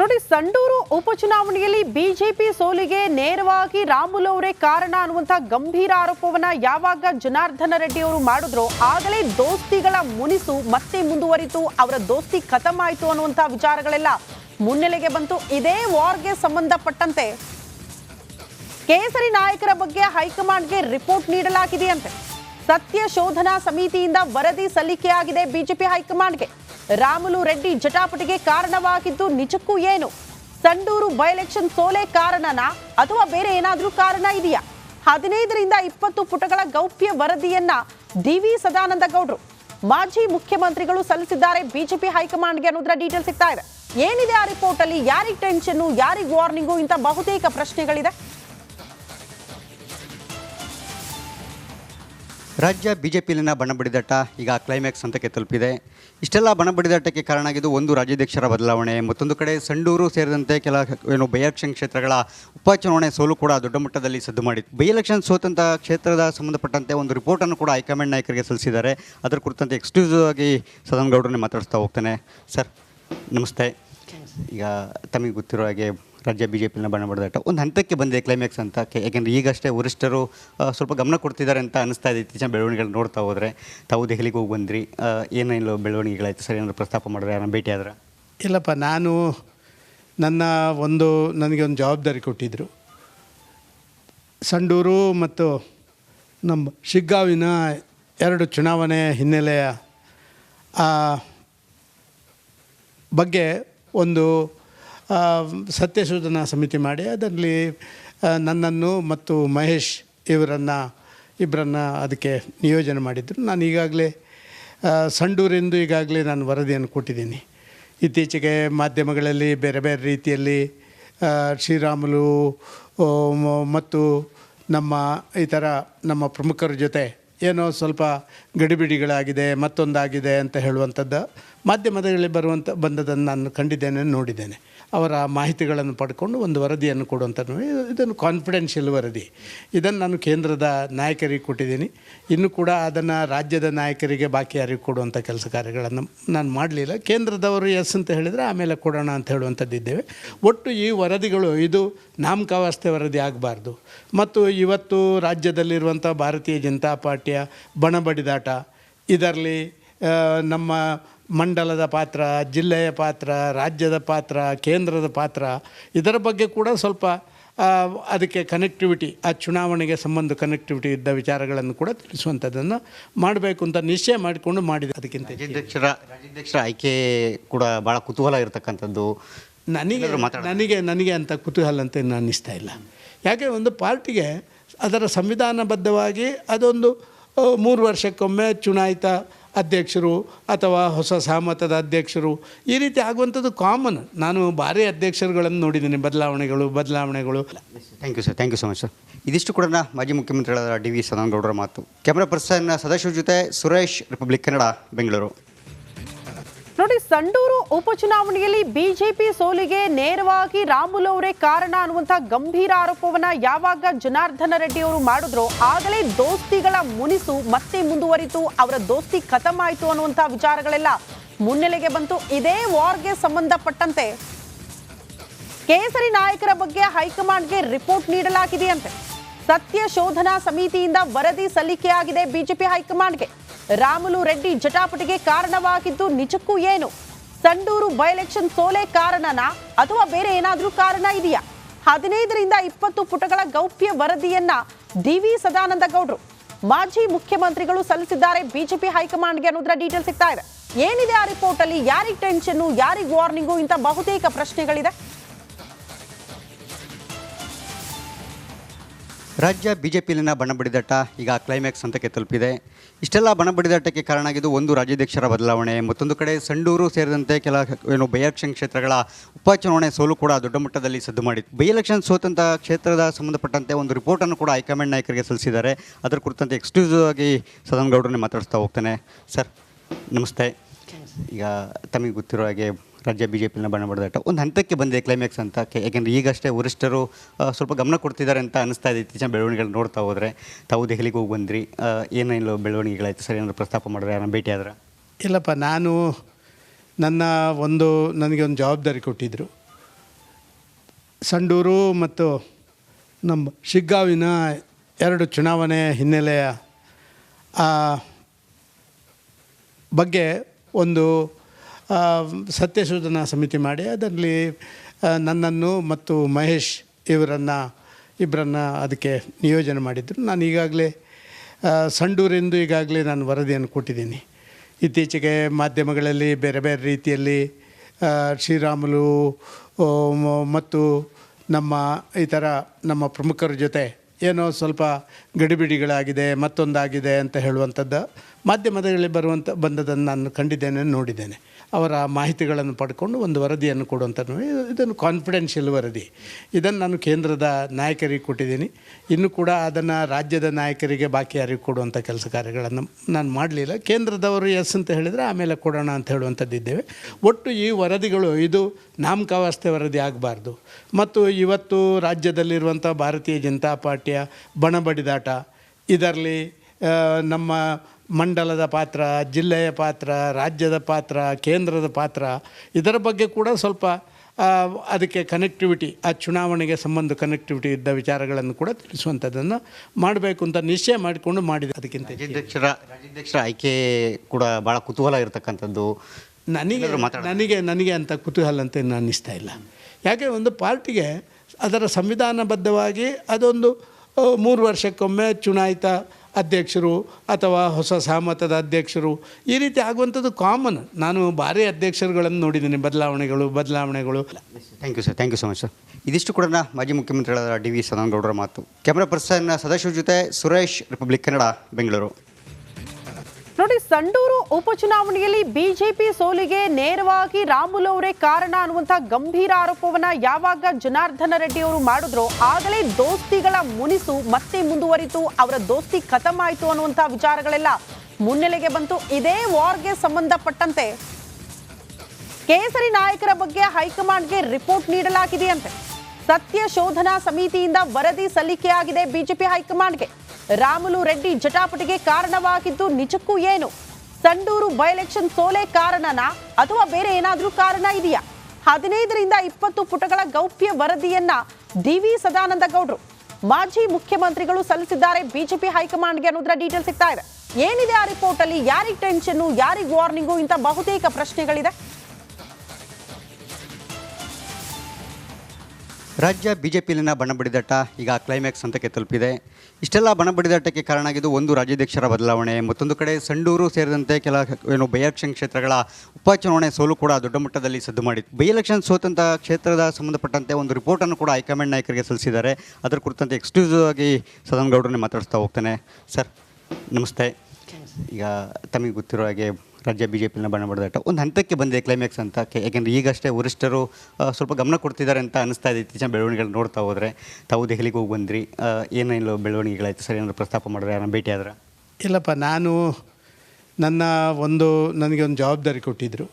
ನೋಡಿ, ಸಂಡೂರು ಉಪಚುನಾವಣೆಯಲ್ಲಿ ಬಿಜೆಪಿ ಸೋಲಿಗೆ ನೇರವಾಗಿ ರಾಮುಲು ಅವರೇ ಕಾರಣ ಅನ್ನುವಂಥ ಗಂಭೀರ ಆರೋಪವನ್ನ ಯಾವಾಗ ಜನಾರ್ದನ ರೆಡ್ಡಿ ಅವರು ಮಾಡಿದ್ರು, ಆಗಲೇ ದೋಸ್ತಿಗಳ ಮುನಿಸು ಮತ್ತೆ ಮುಂದುವರಿತು, ಅವರ ದೋಸ್ತಿ ಖತಮ್ ಆಯಿತು ಅನ್ನುವಂಥ ವಿಚಾರಗಳೆಲ್ಲ ಮುನ್ನೆಲೆಗೆ ಬಂತು. ಇದೇ ವಾರ್ಗೆ ಸಂಬಂಧಪಟ್ಟಂತೆ ಕೇಸರಿ ನಾಯಕರ ಬಗ್ಗೆ ಹೈಕಮಾಂಡ್ಗೆ ರಿಪೋರ್ಟ್ ನೀಡಲಾಗಿದೆಯಂತೆ. ಸತ್ಯ ಶೋಧನಾ ಸಮಿತಿಯಿಂದ ವರದಿ ಸಲ್ಲಿಕೆಯಾಗಿದೆ ಬಿಜೆಪಿ ಹೈಕಮಾಂಡ್ಗೆ. ರಾಮುಲು ರೆಡ್ಡಿ ಜಟಾಪಟಿಗೆ ಕಾರಣವಾಗಿದ್ದು ನಿಜಕ್ಕೂ ಏನು? ಸಂಡೂರು ಬೈ ಎಲೆಕ್ಷನ್ ಸೋಲೆ ಕಾರಣನಾ? ಅಥವಾ ಬೇರೆ ಏನಾದರೂ ಕಾರಣ ಇದೆಯಾ? ಹದಿನೈದರಿಂದ ಇಪ್ಪತ್ತು ಪುಟಗಳ ಗೌಪ್ಯ ವರದಿಯನ್ನ ಡಿ ವಿ ಸದಾನಂದ ಗೌಡ್ರು, ಮಾಜಿ ಮುಖ್ಯಮಂತ್ರಿಗಳು ಸಲ್ಲಿಸಿದ್ದಾರೆ. ಬಿಜೆಪಿ ಹೈಕಮಾಂಡ್ಗೆ ಅನ್ನೋದ್ರ ಡೀಟೇಲ್ ಸಿಗ್ತಾ ಇದೆ. ಏನಿದೆ ಆ ರಿಪೋರ್ಟ್ ಅಲ್ಲಿ? ಯಾರಿಗೆ ಟೆನ್ಷನ್ ಯಾರಿಗೆ ವಾರ್ನಿಂಗು ಇಂಥ ಬಹುತೇಕ ಪ್ರಶ್ನೆಗಳಿದೆ. ರಾಜ್ಯ ಬಿಜೆಪಿಯಲ್ಲಿನ ಬಣ ಬಡಿದಾಟ ಈಗ ಕ್ಲೈಮ್ಯಾಕ್ಸ್ ಹಂತಕ್ಕೆ ತಲುಪಿದೆ. ಇಷ್ಟೆಲ್ಲ ಬಣ ಬಡಿದಾಟಕ್ಕೆ ಕಾರಣ ಆಗಿದ್ದು ಒಂದು ರಾಜ್ಯಾಧ್ಯಕ್ಷರ ಬದಲಾವಣೆ. ಮತ್ತೊಂದು ಕಡೆ ಸಂಡೂರು ಸೇರಿದಂತೆ ಕೆಲ ಏನು ಬೈ ಎಲೆಕ್ಷನ್ ಕ್ಷೇತ್ರಗಳ ಉಪಚುನಾವಣೆ ಸೋಲು ಕೂಡ ದೊಡ್ಡ ಮಟ್ಟದಲ್ಲಿ ಸದ್ದು ಮಾಡಿತ್ತು ಬೈ ಎಲೆಕ್ಷನ್ ಸೋತಂಥ ಕ್ಷೇತ್ರದ ಸಂಬಂಧಪಟ್ಟಂತೆ ಒಂದು ರಿಪೋರ್ಟನ್ನು ಕೂಡ ಹೈಕಮಾಂಡ್ ನಾಯಕರಿಗೆ ಸಲ್ಲಿಸಿದ್ದಾರೆ. ಅದರ ಕುರಿತಂತೆ ಎಕ್ಸ್ಕ್ಲೂಸಿವ್ ಆಗಿ ಸದನ್ ಗೌಡ್ರನ್ನೇ ಮಾತಾಡಿಸ್ತಾ ಹೋಗ್ತಾನೆ. ಸರ್, ನಮಸ್ತೆ. ಈಗ ತಮಗೆ ಗೊತ್ತಿರೋ ಹಾಗೆ ರಾಜ್ಯ ಬಿ ಜೆ ಪಿನ ಬಣ ಬಡಿದಾಟ. ಒಂದು ಹಂತಕ್ಕೆ ಬಂದಿದೆ ಕ್ಲೈಮ್ಯಾಕ್ಸ್ ಅಂತ. ಯಾಕೆಂದರೆ ಈಗಷ್ಟೇ ವರಿಷ್ಠರು ಸ್ವಲ್ಪ ಗಮನ ಕೊಡ್ತಿದ್ದಾರೆ ಅಂತ ಅನಿಸ್ತಾ ಇದೆ ಇತ್ತೀಚಿನ ಬೆಳವಣಿಗೆಗಳು ನೋಡ್ತಾ ಹೋದರೆ. ತಾವು ದೆಹಲಿಗೆ ಹೋಗಿ ಬಂದ್ರಿ. ಏನೇನು ಬೆಳವಣಿಗೆಗಳಾಯಿತು? ಸರ್, ಏನಾದರೂ ಪ್ರಸ್ತಾಪ ಮಾಡಿದ್ರೆ ಯಾರನ್ನ ಭೇಟಿ ಆದ್ರೆ? ಇಲ್ಲಪ್ಪ, ನಾನು ನನ್ನ ಒಂದು, ನನಗೆ ಒಂದು ಜವಾಬ್ದಾರಿ ಕೊಟ್ಟಿದ್ದರು ಸಂಡೂರು ಮತ್ತು ನಮ್ಮ ಶಿಗ್ಗಾವಿನ ಎರಡು ಚುನಾವಣೆ ಹಿನ್ನೆಲೆಯ ಬಗ್ಗೆ ಒಂದು ಸತ್ಯಶೋಧನಾ ಸಮಿತಿ ಮಾಡಿ ಅದರಲ್ಲಿ ನನ್ನನ್ನು ಮತ್ತು ಮಹೇಶ್ ಇವರನ್ನು ಇಬ್ಬರನ್ನು ಅದಕ್ಕೆ ನಿಯೋಜನೆ ಮಾಡಿದ್ದರು ನಾನು ಈಗಾಗಲೇ ಸಂಡೂರೆಂದು ಈಗಾಗಲೇ ನಾನು ವರದಿಯನ್ನು ಕೊಟ್ಟಿದ್ದೀನಿ. ಇತ್ತೀಚೆಗೆ ಮಾಧ್ಯಮಗಳಲ್ಲಿ ಬೇರೆ ಬೇರೆ ರೀತಿಯಲ್ಲಿ ಶ್ರೀರಾಮುಲು ಮತ್ತು ನಮ್ಮ ಈ ಥರ ನಮ್ಮ ಪ್ರಮುಖರ ಜೊತೆ ಏನೋ ಸ್ವಲ್ಪ ಗಡಿಬಿಡಿಗಳಾಗಿದೆ, ಮತ್ತೊಂದಾಗಿದೆ ಅಂತ ಹೇಳುವಂಥದ್ದು, ಮಾಧ್ಯಮದಲ್ಲಿ ಬರುವಂಥ ಬಂದದನ್ನು ನಾನು ಕಂಡಿದ್ದೇನೆ, ನೋಡಿದ್ದೇನೆ. ಅವರ ಮಾಹಿತಿಗಳನ್ನು ಪಡ್ಕೊಂಡು ಒಂದು ವರದಿಯನ್ನು ಕೊಡುವಂಥದ್ದು. ಇದನ್ನು ಕಾನ್ಫಿಡೆನ್ಷಿಯಲ್ ವರದಿ. ಇದನ್ನು ನಾನು ಕೇಂದ್ರದ ನಾಯಕರಿಗೆ ಕೊಟ್ಟಿದ್ದೀನಿ. ಇನ್ನು ಕೂಡ ಅದನ್ನು ರಾಜ್ಯದ ನಾಯಕರಿಗೆ ಬಾಕಿ ಯಾರಿಗೆ ಕೊಡುವಂಥ ಕೆಲಸ ಕಾರ್ಯಗಳನ್ನು ನಾನು ಮಾಡಲಿಲ್ಲ. ಕೇಂದ್ರದವರು ಎಸ್ ಅಂತ ಹೇಳಿದರೆ ಆಮೇಲೆ ಕೊಡೋಣ ಅಂತ ಹೇಳುವಂಥದ್ದು ಇದ್ದೇವೆ. ಒಟ್ಟು ಈ ವರದಿಗಳು ಇದು ನಾಮಕಾವಸ್ಥೆ ವರದಿ ಆಗಬಾರ್ದು. ಮತ್ತು ಇವತ್ತು ರಾಜ್ಯದಲ್ಲಿರುವಂಥ ಭಾರತೀಯ ಜನತಾ ಪಾರ್ಟಿಯ ಬಣ ಬಡಿದಾಟ ಇದರಲ್ಲಿ ನಮ್ಮ ಮಂಡಲದ ಪಾತ್ರ ಜಿಲ್ಲೆಯ ಪಾತ್ರ ರಾಜ್ಯದ ಪಾತ್ರ ಕೇಂದ್ರದ ಪಾತ್ರ ಇದರ ಬಗ್ಗೆ ಕೂಡ ಸ್ವಲ್ಪ ಅದಕ್ಕೆ ಕನೆಕ್ಟಿವಿಟಿ ಆ ಚುನಾವಣೆಗೆ ಸಂಬಂಧ ಕನೆಕ್ಟಿವಿಟಿ ಇದ್ದ ವಿಚಾರಗಳನ್ನು ಕೂಡ ತಿಳಿಸುವಂಥದ್ದನ್ನು ಮಾಡಬೇಕು ಅಂತ ನಿಶ್ಚಯ ಮಾಡಿಕೊಂಡು ಮಾಡಿದೆ. ಅದಕ್ಕಿಂತ. ರಾಜ್ಯಾಧ್ಯಕ್ಷರ ರಾಜ್ಯಾಧ್ಯಕ್ಷರ ಆಯ್ಕೆ ಕೂಡ ಭಾಳ ಕುತೂಹಲ ಇರತಕ್ಕಂಥದ್ದು. ನನಗೆ ನನಗೆ ನನಗೆ ಅಂತ ಕುತೂಹಲ ಅಂತ ಅನ್ನಿಸ್ತಾ ಇಲ್ಲ. ಯಾಕೆ ಒಂದು ಪಾರ್ಟಿಗೆ ಅದರ ಸಂವಿಧಾನಬದ್ಧವಾಗಿ ಅದೊಂದು ಮೂರು ವರ್ಷಕ್ಕೊಮ್ಮೆ ಚುನಾಯಿತ ಅಧ್ಯಕ್ಷರು ಅಥವಾ ಹೊಸ ಸಹಮತದ ಅಧ್ಯಕ್ಷರು ಈ ರೀತಿ ಆಗುವಂಥದ್ದು ಕಾಮನ್ ನಾನು ಭಾರಿ ಅಧ್ಯಕ್ಷರುಗಳನ್ನು ನೋಡಿದ್ದೀನಿ, ಬದಲಾವಣೆಗಳು ಬದಲಾವಣೆಗಳು. Thank you sir thank you so much sir ಇದಿಷ್ಟು ಕೂಡ ಮಾಜಿ ಮುಖ್ಯಮಂತ್ರಿಗಳಾದ ಡಿ ವಿ ಸದಾನಗೌಡರ ಮಾತು. ಕ್ಯಾಮ್ರಾ ಪರ್ಸನ್ ಸದಾಶಿವ ಜೊತೆ ಸುರೇಶ್ ರಿಪಬ್ಲಿಕ್ ಕನ್ನಡ ಬೆಂಗಳೂರು ನೋಡಿ, ಸಂಡೂರು ಉಪಚುನಾವಣೆಯಲ್ಲಿ ಬಿಜೆಪಿ ಸೋಲಿಗೆ ನೇರವಾಗಿ ರಾಮುಲು ಅವರೇ ಕಾರಣ ಅನ್ನುವಂಥ ಗಂಭೀರ ಆರೋಪವನ್ನ ಯಾವಾಗ ಜನಾರ್ದನ ರೆಡ್ಡಿ ಅವರು ಮಾಡಿದ್ರು, ಆಗಲೇ ದೋಸ್ತಿಗಳ ಮುನಿಸು ಮತ್ತೆ ಮುಂದುವರಿತು, ಅವರ ದೋಸ್ತಿ ಖತಮ್ ಆಯಿತು ಅನ್ನುವಂತಹ ವಿಚಾರಗಳೆಲ್ಲ ಮುನ್ನೆಲೆಗೆ ಬಂತು. ಇದೇ ವಾರ್ಗೆ ಸಂಬಂಧಪಟ್ಟಂತೆ ಕೇಸರಿ ನಾಯಕರ ಬಗ್ಗೆ ಹೈಕಮಾಂಡ್ಗೆ ರಿಪೋರ್ಟ್ ನೀಡಲಾಗಿದೆಯಂತೆ. ಸತ್ಯ ಶೋಧನಾ ಸಮಿತಿಯಿಂದ ವರದಿ ಸಲ್ಲಿಕೆಯಾಗಿದೆ ಬಿಜೆಪಿ ಹೈಕಮಾಂಡ್ಗೆ. ರಾಮುಲು ರೆಡ್ಡಿ ಜಟಾಪಟಿಗೆ ಕಾರಣವಾಗಿದ್ದು ನಿಜಕ್ಕೂ ಏನು? ಸಂಡೂರು ಬೈ ಎಲೆಕ್ಷನ್ ಸೋಲೆ ಕಾರಣನಾ? ಅಥವಾ ಬೇರೆ ಏನಾದರೂ ಕಾರಣ ಇದೆಯಾ? ಹದಿನೈದರಿಂದ ಇಪ್ಪತ್ತು ಪುಟಗಳ ಗೌಪ್ಯ ವರದಿಯನ್ನ ಡಿ ವಿ ಸದಾನಂದ ಗೌಡ್ರು, ಮಾಜಿ ಮುಖ್ಯಮಂತ್ರಿಗಳು ಸಲ್ಲಿಸಿದ್ದಾರೆ. ಬಿಜೆಪಿ ಹೈಕಮಾಂಡ್ಗೆ ಅನ್ನೋದ್ರ ಡೀಟೇಲ್ ಸಿಗ್ತಾ ಇದೆ ಏನಿದೆ ಆ ರಿಪೋರ್ಟ್ ಅಲ್ಲಿ? ಯಾರಿಗೆ ಟೆನ್ಷನ್ ಯಾರಿಗೆ ವಾರ್ನಿಂಗು ಇಂಥ ಬಹುತೇಕ ಪ್ರಶ್ನೆಗಳಿದೆ. ರಾಜ್ಯ ಬಿಜೆಪಿಯಲ್ಲಿನ ಬಣ ಬಣಬಡಿದಟ್ಟ ಈಗ ಕ್ಲೈಮ್ಯಾಕ್ಸ್ ಹಂತಕ್ಕೆ ತಲುಪಿದೆ. ಇಷ್ಟೆಲ್ಲ ಬಣ ಬಡಿದಾಟಕ್ಕೆ ಕಾರಣ ಆಗಿದ್ದು ಒಂದು ರಾಜ್ಯಾಧ್ಯಕ್ಷರ ಬದಲಾವಣೆ. ಮತ್ತೊಂದು ಕಡೆ ಸಂಡೂರು ಸೇರಿದಂತೆ ಕೆಲ ಏನು ಬೈ ಎಲೆಕ್ಷನ್ ಕ್ಷೇತ್ರಗಳ ಉಪಚುನಾವಣೆ ಸೋಲು ಕೂಡ ದೊಡ್ಡ ಮಟ್ಟದಲ್ಲಿ ಸದ್ದು ಮಾಡಿತ್ತು ಬೈ ಎಲೆಕ್ಷನ್ ಸೋತಂಥ ಕ್ಷೇತ್ರದ ಸಂಬಂಧಪಟ್ಟಂತೆ ಒಂದು ರಿಪೋರ್ಟನ್ನು ಕೂಡ ಹೈಕಮಾಂಡ್ ನಾಯಕರಿಗೆ ಸಲ್ಲಿಸಿದ್ದಾರೆ. ಅದರ ಕುರಿತಂತೆ ಎಕ್ಸ್ಕ್ಲೂಸಿವ್ ಆಗಿ ಸದನ್ ಗೌಡ್ರನ್ನೇ ಮಾತಾಡಿಸ್ತಾ ಹೋಗ್ತಾನೆ. ಸರ್, ನಮಸ್ತೆ. ಈಗ ತಮಗೆ ಗೊತ್ತಿರೋ ಹಾಗೆ ರಾಜ್ಯ ಬಿ ಜೆ ಪಿನ ಬಣ ಒಂದು ಹಂತಕ್ಕೆ ಬಂದಿದೆ ಕ್ಲೈಮ್ಯಾಕ್ಸ್ ಅಂತ. ಯಾಕೆಂದರೆ ಈಗಷ್ಟೇ ವರಿಷ್ಠರು ಸ್ವಲ್ಪ ಗಮನ ಕೊಡ್ತಿದ್ದಾರೆ ಅಂತ ಅನಿಸ್ತಾ ಇದೆ ಇತ್ತೀಚಿನ ಬೆಳವಣಿಗೆಗಳು ನೋಡ್ತಾ ಹೋದರೆ. ತಾವು ದೆಹಲಿಗೆ ಹೋಗಿ ಬಂದ್ರಿ. ಏನೇನು ಬೆಳವಣಿಗೆಗಳಾಯಿತು? ಸರ್, ಏನಾದರೂ ಪ್ರಸ್ತಾಪ ಮಾಡಿದ್ರೆ ಯಾರು ಭೇಟಿ ಆದ್ರೆ? ಇಲ್ಲಪ್ಪ, ನಾನು ನನ್ನ ಒಂದು, ನನಗೆ ಒಂದು ಜವಾಬ್ದಾರಿ ಕೊಟ್ಟಿದ್ದರು ಸಂಡೂರು ಮತ್ತು ನಮ್ಮ ಶಿಗ್ಗಾವಿನ ಎರಡು ಚುನಾವಣೆ ಹಿನ್ನೆಲೆಯ ಬಗ್ಗೆ ಒಂದು ಸತ್ಯಶೋಧನಾ ಸಮಿತಿ ಮಾಡಿ ಅದರಲ್ಲಿ ನನ್ನನ್ನು ಮತ್ತು ಮಹೇಶ್ ಇವರನ್ನು ಇಬ್ಬರನ್ನು ಅದಕ್ಕೆ ನಿಯೋಜನೆ ಮಾಡಿದ್ದರು ನಾನು ಈಗಾಗಲೇ ಸಂಡೂರೆಂದು ಈಗಾಗಲೇ ನಾನು ವರದಿಯನ್ನು ಕೊಟ್ಟಿದ್ದೀನಿ. ಇತ್ತೀಚೆಗೆ ಮಾಧ್ಯಮಗಳಲ್ಲಿ ಬೇರೆ ಬೇರೆ ರೀತಿಯಲ್ಲಿ ಶ್ರೀರಾಮುಲು ಮತ್ತು ನಮ್ಮ ಈ ಥರ ನಮ್ಮ ಪ್ರಮುಖರ ಜೊತೆ ಏನೋ ಸ್ವಲ್ಪ ಗಡಿಬಿಡಿಗಳಾಗಿದೆ, ಮತ್ತೊಂದಾಗಿದೆ ಅಂತ ಹೇಳುವಂಥದ್ದು, ಮಾಧ್ಯಮದಲ್ಲಿ ಬರುವಂಥ ಬಂದದನ್ನು ನಾನು ಕಂಡಿದ್ದೇನೆ, ನೋಡಿದ್ದೇನೆ. ಅವರ ಮಾಹಿತಿಗಳನ್ನು ಪಡ್ಕೊಂಡು ಒಂದು ವರದಿಯನ್ನು ಕೊಡುವಂಥ ಇದು- ಇದನ್ನು ಕಾನ್ಫಿಡೆನ್ಷಿಯಲ್ ವರದಿ. ಇದನ್ನು ನಾನು ಕೇಂದ್ರದ ನಾಯಕರಿಗೆ ಕೊಟ್ಟಿದ್ದೀನಿ. ಇನ್ನು ಕೂಡ ಅದನ್ನು ರಾಜ್ಯದ ನಾಯಕರಿಗೆ ಬಾಕಿ ಯಾರಿಗೆ ಕೊಡುವಂಥ ಕೆಲಸ ಕಾರ್ಯಗಳನ್ನು ನಾನು ಮಾಡಲಿಲ್ಲ. ಕೇಂದ್ರದವರು ಎಸ್ ಅಂತ ಹೇಳಿದರೆ ಆಮೇಲೆ ಕೊಡೋಣ ಅಂತ ಹೇಳುವಂಥದ್ದು ಇದ್ದೇವೆ. ಒಟ್ಟು ಈ ವರದಿಗಳು ಇದು ನಾಮಕಾವಸ್ಥೆ ವರದಿ ಆಗಬಾರ್ದು. ಮತ್ತು ಇವತ್ತು ರಾಜ್ಯದಲ್ಲಿರುವಂಥ ಭಾರತೀಯ ಜನತಾ ಪಾರ್ಟಿಯ ಬಣಬಡಿದಾಟ, ಇದರಲ್ಲಿ ನಮ್ಮ ಮಂಡಲದ ಪಾತ್ರ ಜಿಲ್ಲೆಯ ಪಾತ್ರ ರಾಜ್ಯದ ಪಾತ್ರ ಕೇಂದ್ರದ ಪಾತ್ರ ಇದರ ಬಗ್ಗೆ ಕೂಡ ಸ್ವಲ್ಪ ಅದಕ್ಕೆ ಕನೆಕ್ಟಿವಿಟಿ ಆ ಚುನಾವಣೆಗೆ ಸಂಬಂಧ ಕನೆಕ್ಟಿವಿಟಿ ಇದ್ದ ವಿಚಾರಗಳನ್ನು ಕೂಡ ತಿಳಿಸುವಂಥದ್ದನ್ನು ಮಾಡಬೇಕು ಅಂತ ನಿಶ್ಚಯ ಮಾಡಿಕೊಂಡು ಮಾಡಿದೆ ಅದಕ್ಕಿಂತ ಅಧ್ಯಕ್ಷರ ರಾಜ್ಯಾಧ್ಯಕ್ಷರ ರಾಜ್ಯಾಧ್ಯಕ್ಷರ ಆಯ್ಕೆ ಕೂಡ ಭಾಳ ಕುತೂಹಲ ಇರತಕ್ಕಂಥದ್ದು. ನನಗೆ ನನಗೆ ನನಗೆ ಅಂತ ಕುತೂಹಲ ಅಂತ ನಾನು ಅನ್ನಿಸ್ತಾ ಇಲ್ಲ. ಯಾಕೆ ಒಂದು ಪಾರ್ಟಿಗೆ ಅದರ ಸಂವಿಧಾನಬದ್ಧವಾಗಿ ಅದೊಂದು ಮೂರು ವರ್ಷಕ್ಕೊಮ್ಮೆ ಚುನಾಯಿತ ಅಧ್ಯಕ್ಷರು ಅಥವಾ ಹೊಸ ಸಹಮತದ ಅಧ್ಯಕ್ಷರು ಈ ರೀತಿ ಆಗುವಂಥದ್ದು ಕಾಮನ್ ನಾನು ಭಾರಿ ಅಧ್ಯಕ್ಷರುಗಳನ್ನು ನೋಡಿದ್ದೀನಿ, ಬದಲಾವಣೆಗಳು ಬದಲಾವಣೆಗಳು. Thank you sir thank you so much sir ಇದಿಷ್ಟು ಕೂಡ ಮಾಜಿ ಮುಖ್ಯಮಂತ್ರಿಗಳಾದ ಡಿ ವಿ ಸದಾನಗೌಡರ ಮಾತು. ಕ್ಯಾಮ್ರಾ ಪರ್ಸನ್ ಸದಾಶಿವ ಜೊತೆ ಸುರೇಶ್ ರಿಪಬ್ಲಿಕ್ ಕನ್ನಡ ಬೆಂಗಳೂರು ಸಂಡೂರು ಉಪಚುನಾವಣೆಯಲ್ಲಿ ಬಿಜೆಪಿ ಸೋಲಿಗೆ ನೇರವಾಗಿ ರಾಮುಲು ಅವರೇ ಕಾರಣ ಅನ್ನುವಂಥ ಗಂಭೀರ ಆರೋಪವನ್ನ ಯಾವಾಗ ಜನಾರ್ದನ ರೆಡ್ಡಿ ಅವರು ಮಾಡಿದ್ರು ಆಗಲೇ ದೋಸ್ತಿಗಳ ಮುನಿಸು ಮತ್ತೆ ಮುಂದುವರಿತು, ಅವರ ದೋಸ್ತಿ ಖತಮ್ ಆಯಿತು ಅನ್ನುವಂಥ ವಿಚಾರಗಳೆಲ್ಲ ಮುನ್ನೆಲೆಗೆ ಬಂತು. ಇದೇ ವಾರ್ಗೆ ಸಂಬಂಧಪಟ್ಟಂತೆ ಕೇಸರಿ ನಾಯಕರ ಬಗ್ಗೆ ಹೈಕಮಾಂಡ್ಗೆ ರಿಪೋರ್ಟ್ ನೀಡಲಾಗಿದೆಯಂತೆ. ಸತ್ಯ ಶೋಧನಾ ಸಮಿತಿಯಿಂದ ವರದಿ ಸಲ್ಲಿಕೆಯಾಗಿದೆ ಬಿಜೆಪಿ ಹೈಕಮಾಂಡ್ಗೆ. ರಾಮುಲು ರೆಡ್ಡಿ ಜಟಾಪಟಿಗೆ ಕಾರಣವಾಗಿದ್ದು ನಿಜಕ್ಕೂ ಏನು? ಸಂಡೂರು ಬೈ ಎಲೆಕ್ಷನ್ ಸೋಲೆ ಕಾರಣನಾ? ಅಥವಾ ಬೇರೆ ಏನಾದರೂ ಕಾರಣ ಇದೆಯಾ? ಹದಿನೈದರಿಂದ ಇಪ್ಪತ್ತು ಪುಟಗಳ ಗೌಪ್ಯ ವರದಿಯನ್ನ ಡಿ ವಿ ಸದಾನಂದ ಗೌಡ್ರು, ಮಾಜಿ ಮುಖ್ಯಮಂತ್ರಿಗಳು ಸಲ್ಲಿಸಿದ್ದಾರೆ. ಬಿಜೆಪಿ ಹೈಕಮಾಂಡ್ಗೆ ಅನ್ನೋದರ ಡೀಟೇಲ್ ಸಿಗ್ತಾ ಇದೆ ಏನಿದೆ ಆ ರಿಪೋರ್ಟ್ ಅಲ್ಲಿ? ಯಾರಿಗೆ ಟೆನ್ಷನ್ ಯಾರಿಗೆ ವಾರ್ನಿಂಗು ಇಂಥ ಬಹುತೇಕ ಪ್ರಶ್ನೆಗಳಿದೆ. ರಾಜ್ಯ ಬಿಜೆಪಿಯಲ್ಲಿನ ಬಣ ಬಡಿದಾಟ ಈಗ ಕ್ಲೈಮ್ಯಾಕ್ಸ್ ಹಂತಕ್ಕೆ ತಲುಪಿದೆ. ಇಷ್ಟೆಲ್ಲ ಬಣ ಬಡಿದಾಟಕ್ಕೆ ಕಾರಣ ಆಗಿದ್ದು ಒಂದು ರಾಜ್ಯಾಧ್ಯಕ್ಷರ ಬದಲಾವಣೆ. ಮತ್ತೊಂದು ಕಡೆ ಸಂಡೂರು ಸೇರಿದಂತೆ ಕೆಲ ಏನು ಬೈ ಎಲೆಕ್ಷನ್ ಕ್ಷೇತ್ರಗಳ ಉಪಚುನಾವಣೆ ಸೋಲು ಕೂಡ ದೊಡ್ಡ ಮಟ್ಟದಲ್ಲಿ ಸದ್ದು ಮಾಡಿತ್ತು ಬೈ ಎಲೆಕ್ಷನ್ ಸೋತಂಥ ಕ್ಷೇತ್ರದ ಸಂಬಂಧಪಟ್ಟಂತೆ ಒಂದು ರಿಪೋರ್ಟನ್ನು ಕೂಡ ಹೈಕಮಾಂಡ್ ನಾಯಕರಿಗೆ ಸಲ್ಲಿಸಿದ್ದಾರೆ. ಅದರ ಕುರಿತಂತೆ ಎಕ್ಸ್ಕ್ಲೂಸಿವ್ ಆಗಿ ಸದನ್ ಗೌಡ್ರನ್ನೇ ಮಾತಾಡಿಸ್ತಾ ಹೋಗ್ತಾನೆ. ಸರ್, ನಮಸ್ತೆ. ಈಗ ತಮಗೆ ಗೊತ್ತಿರೋ ಹಾಗೆ ರಾಜ್ಯ ಬಿ ಜೆ ಪಿನ ಬಣ ಒಂದು ಹಂತಕ್ಕೆ ಬಂದಿದೆ ಕ್ಲೈಮ್ಯಾಕ್ಸ್ ಅಂತ. ಯಾಕೆಂದರೆ ಈಗಷ್ಟೇ ವರಿಷ್ಠರು ಸ್ವಲ್ಪ ಗಮನ ಕೊಡ್ತಿದ್ದಾರೆ ಅಂತ ಅನಿಸ್ತಾ ಇದೆ ಇತ್ತೀಚಿನ ಬೆಳವಣಿಗೆಗಳು ನೋಡ್ತಾ ಹೋದರೆ. ತಾವು ದೆಹಲಿಗೆ ಹೋಗಿ ಬಂದ್ರಿ. ಏನೇನು ಬೆಳವಣಿಗೆಗಳಾಯಿತು? ಸರ್, ಏನಾದರೂ ಪ್ರಸ್ತಾಪ ಮಾಡಿದ್ರೆ ಯಾರನ್ನ ಭೇಟಿ ಆದ್ರೆ? ಇಲ್ಲಪ್ಪ, ನಾನು ನನ್ನ ಒಂದು, ನನಗೆ ಒಂದು ಜವಾಬ್ದಾರಿ ಕೊಟ್ಟಿದ್ದರು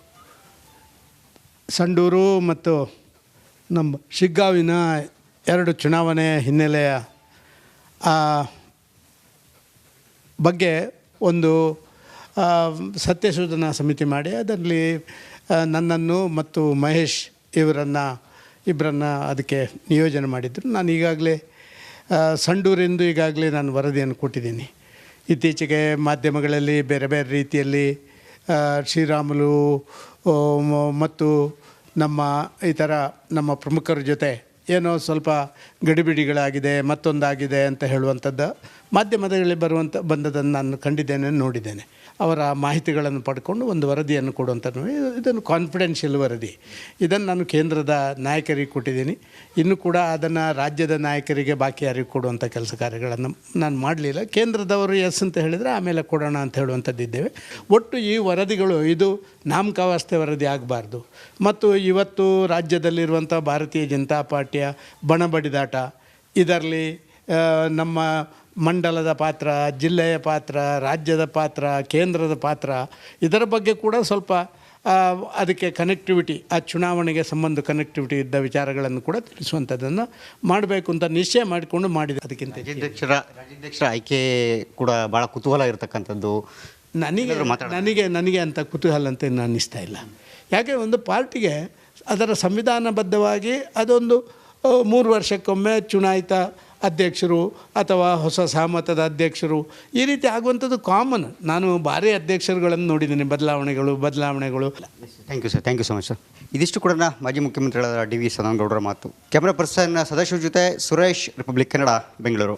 ಸಂಡೂರು ಮತ್ತು ನಮ್ಮ ಶಿಗ್ಗಾವಿನ ಎರಡು ಚುನಾವಣೆ ಹಿನ್ನೆಲೆಯ ಬಗ್ಗೆ ಒಂದು ಸತ್ಯಶೋಧನಾ ಸಮಿತಿ ಮಾಡಿ ಅದರಲ್ಲಿ ನನ್ನನ್ನು ಮತ್ತು ಮಹೇಶ್ ಇವರನ್ನು ಇಬ್ಬರನ್ನು ಅದಕ್ಕೆ ನಿಯೋಜನೆ ಮಾಡಿದ್ದರು ನಾನು ಈಗಾಗಲೇ ಸಂಡೂರೆಂದು ಈಗಾಗಲೇ ನಾನು ವರದಿಯನ್ನು ಕೊಟ್ಟಿದ್ದೀನಿ. ಇತ್ತೀಚೆಗೆ ಮಾಧ್ಯಮಗಳಲ್ಲಿ ಬೇರೆ ಬೇರೆ ರೀತಿಯಲ್ಲಿ ಶ್ರೀರಾಮುಲು ಮತ್ತು ನಮ್ಮ ಈ ಥರ ನಮ್ಮ ಪ್ರಮುಖರ ಜೊತೆ ಏನೋ ಸ್ವಲ್ಪ ಗಡಿಬಿಡಿಗಳಾಗಿದೆ, ಮತ್ತೊಂದಾಗಿದೆ ಅಂತ ಹೇಳುವಂಥದ್ದು. ಮಾಧ್ಯಮದಲ್ಲಿ ಬರುವಂಥ ಬಂದದನ್ನು ನಾನು ಕಂಡಿದ್ದೇನೆ, ನೋಡಿದ್ದೇನೆ. ಅವರ ಮಾಹಿತಿಗಳನ್ನು ಪಡ್ಕೊಂಡು ಒಂದು ವರದಿಯನ್ನು ಕೊಡುವಂಥದ್ದು ಇದು- ಇದನ್ನು ಕಾನ್ಫಿಡೆನ್ಷಿಯಲ್ ವರದಿ. ಇದನ್ನು ನಾನು ಕೇಂದ್ರದ ನಾಯಕರಿಗೆ ಕೊಟ್ಟಿದ್ದೀನಿ. ಇನ್ನು ಕೂಡ ಅದನ್ನು ರಾಜ್ಯದ ನಾಯಕರಿಗೆ ಬಾಕಿ ಯಾರಿಗೆ ಕೊಡುವಂಥ ಕೆಲಸ ಕಾರ್ಯಗಳನ್ನು ನಾನು ಮಾಡಲಿಲ್ಲ. ಕೇಂದ್ರದವರು ಎಸ್ ಅಂತ ಹೇಳಿದರೆ ಆಮೇಲೆ ಕೊಡೋಣ ಅಂತ ಹೇಳುವಂಥದ್ದು ಇದ್ದೇವೆ. ಒಟ್ಟು ಈ ವರದಿಗಳು, ಇದು ನಾಮಕಾವಸ್ಥೆ ವರದಿ ಆಗಬಾರ್ದು. ಮತ್ತು ಇವತ್ತು ರಾಜ್ಯದಲ್ಲಿರುವಂಥ ಭಾರತೀಯ ಜನತಾ ಪಾರ್ಟಿಯ ಬಣಬಡಿದಾಟ ಇದರಲ್ಲಿ ನಮ್ಮ ಮಂಡಲದ ಪಾತ್ರ ಜಿಲ್ಲೆಯ ಪಾತ್ರ ರಾಜ್ಯದ ಪಾತ್ರ ಕೇಂದ್ರದ ಪಾತ್ರ ಇದರ ಬಗ್ಗೆ ಕೂಡ ಸ್ವಲ್ಪ ಅದಕ್ಕೆ ಕನೆಕ್ಟಿವಿಟಿ ಆ ಚುನಾವಣೆಗೆ ಸಂಬಂಧ ಕನೆಕ್ಟಿವಿಟಿ ಇದ್ದ ವಿಚಾರಗಳನ್ನು ಕೂಡ ತಿಳಿಸುವಂಥದ್ದನ್ನು ಮಾಡಬೇಕು ಅಂತ ನಿಶ್ಚಯ ಮಾಡಿಕೊಂಡು ಮಾಡಿದೆ. ಅದಕ್ಕಿಂತ. ರಾಜ್ಯಾಧ್ಯಕ್ಷರ ರಾಜ್ಯಾಧ್ಯಕ್ಷರ ಆಯ್ಕೆ ಕೂಡ ಭಾಳ ಕುತೂಹಲ ಇರತಕ್ಕಂಥದ್ದು. ನನಗೆ ನನಗೆ ನನಗೆ ಅಂತ ಕುತೂಹಲ ಅಂತ ಇನ್ನು ಅನ್ನಿಸ್ತಾ ಇಲ್ಲ. ಯಾಕೆ ಒಂದು ಪಾರ್ಟಿಗೆ ಅದರ ಸಂವಿಧಾನಬದ್ಧವಾಗಿ ಅದೊಂದು ಮೂರು ವರ್ಷಕ್ಕೊಮ್ಮೆ ಚುನಾಯಿತ ಅಧ್ಯಕ್ಷರು ಅಥವಾ ಹೊಸ ಸಹಮತದ ಅಧ್ಯಕ್ಷರು ಈ ರೀತಿ ಆಗುವಂಥದ್ದು ಕಾಮನ್ ನಾನು ಭಾರಿ ಅಧ್ಯಕ್ಷರುಗಳನ್ನು ನೋಡಿದ್ದೀನಿ, ಬದಲಾವಣೆಗಳು ಬದಲಾವಣೆಗಳು. Thank you sir thank you so much sir ಇದಿಷ್ಟು ಕೂಡ ಮಾಜಿ ಮುಖ್ಯಮಂತ್ರಿಗಳಾದ ಡಿ ವಿ ಸದಾನಗೌಡರ ಮಾತು. ಕ್ಯಾಮ್ರಾ ಪರ್ಸನ್ ಸದಾಶಿವ ಜೊತೆ ಸುರೇಶ್ ರಿಪಬ್ಲಿಕ್ ಕನ್ನಡ ಬೆಂಗಳೂರು